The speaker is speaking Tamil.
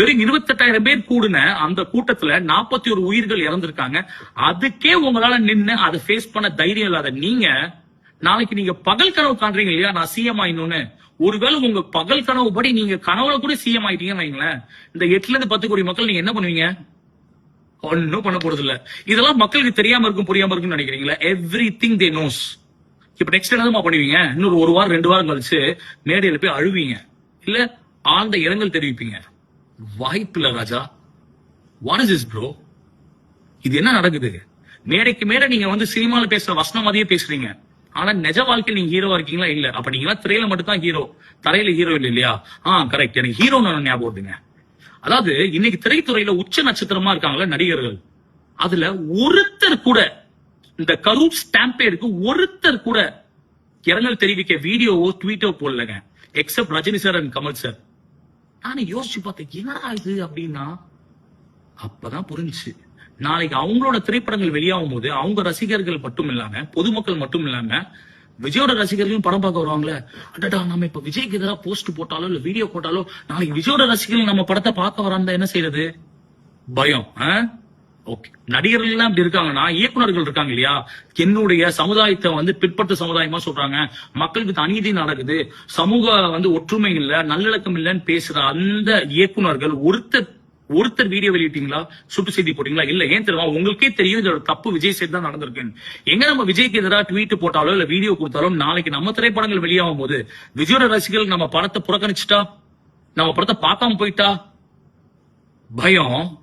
வெறும் இருபத்தெட்டாயிரம் பேர் கூடுன அந்த கூட்டத்துல நாற்பத்தி ஒரு உயிர்கள் இறந்திருக்காங்க. அதுக்கே உங்களால நின்று அதை ஃபேஸ் பண்ண தைரியம் இல்லாத நீங்க நாளைக்கு நீங்க பகல் கனவு காண்றீங்க இல்லையா? நான் சிஎம் ஆயிடணும்னு. ஒருவேளை உங்க பகல் கனவு படி நீங்க கனவுல கூட சிஎம் ஆயிட்டீங்கன்னு வைங்களேன். இந்த எட்டுல இருந்து பத்து கோடி மக்கள் நீங்க என்ன பண்ணுவீங்க? ஒன்னும் பண்ண போறது இல்ல இதெல்லாம் மக்களுக்கு தெரியாம இருக்கும் புரியாம இருக்கும்னு நினைக்கிறீங்களா? எவ்ரி திங் தே நோஸ் இப்ப நெக்ஸ்ட் என்னதுமா பண்ணுவீங்க? இன்னொரு ஒரு வாரம் ரெண்டு வாரம் கழிச்சு மேடையில போய் அழுவீங்க. இல்ல ஆழ்ந்த இரங்கல் தெரிவிப்பீங்க. வாய்ப்பு ராஜா வாட் இஸ் இஸ் ப்ரோ இது என்ன நடக்குது? மேடைக்கு மேடை நீங்க வந்து சினிமால பேசுற வசனம் மாதிரியே பேசுறீங்க. ஆனா நிஜ வாழ்க்கையில் நீங்க ஹீரோவா இருக்கீங்களா? இல்ல. அப்ப நீங்க திரையில மட்டும் தான் ஹீரோ தரையில ஹீரோ இல்ல இல்லையா? ஆ கரெக்ட் எனக்கு ஹீரோ ஞாபகம் வருதுங்க. அதாவது இன்னைக்கு திரைத்துறையில உச்ச நட்சத்திரமா இருக்காங்களா நடிகர்கள். அதுல ஒருத்தர் கூட இந்த கரூப் ஸ்டாம்பேருக்கு ஒருத்தர் கூட இரங்கல் தெரிவிக்க வீடியோவோ ட்வீட்டோ போடலங்க. Except Rajini sir and Kamal sir நானே யோசிச்சு பார்த்தேன் என்னடா இது அப்படின்னா? அப்பதான் புரிஞ்சுச்சு. நாளைக்கு அவங்களோட திரைப்படங்கள் வெளியாகும் போது அவங்க ரசிகர்கள் மட்டும் இல்லாம பொதுமக்கள் மட்டும் இல்லாம விஜயோட ரசிகர்களும் படம் பார்க்க வருவாங்களே? அடடா நம்ம இப்ப விஜய்க்கு எதிராக போஸ்ட் போட்டாலோ இல்ல வீடியோ போட்டாலோ நாளைக்கு விஜயோட ரசிகர்கள் நம்ம படத்தை பார்க்க வராந்தா என்ன செய்யறது பயம் ஓகே. நடிகர்கள் எல்லாம் இப்படி இருக்காங்கன்னா இயக்குனர்கள் இருக்காங்க இல்லையா? என்னுடைய சமுதாயத்தை வந்து பிற்பட்ட சமுதாயமா சொல்றாங்க. மக்களுக்கு அநீதி நடக்குது. சமூக வந்து ஒற்றுமை இல்ல நல்லிழக்கம் இல்லைன்னு பேசுற அந்த இயக்குனர்கள் ஒருத்தர் ஒருத்தர் வீடியோ வெளியிட்டீங்களா? சுட்டு செய்தி போட்டீங்களா? இல்ல ஏன் தெரியுமா? உங்களுக்கே தெரியும் இதோட தப்பு விஜய் சேர்த்து தான் நடந்திருக்குன்னு. எங்க நம்ம விஜய்க்கு எதிராக ட்வீட் போட்டாலோ இல்ல வீடியோ கொடுத்தாலும் நாளைக்கு நம்ம திரைப்படங்கள் வெளியாகும் போது விஜயோட ரசிகர்கள் நம்ம படத்தை புறக்கணிச்சிட்டா? நம்ம படத்தை பார்க்காம போயிட்டா? பயம்.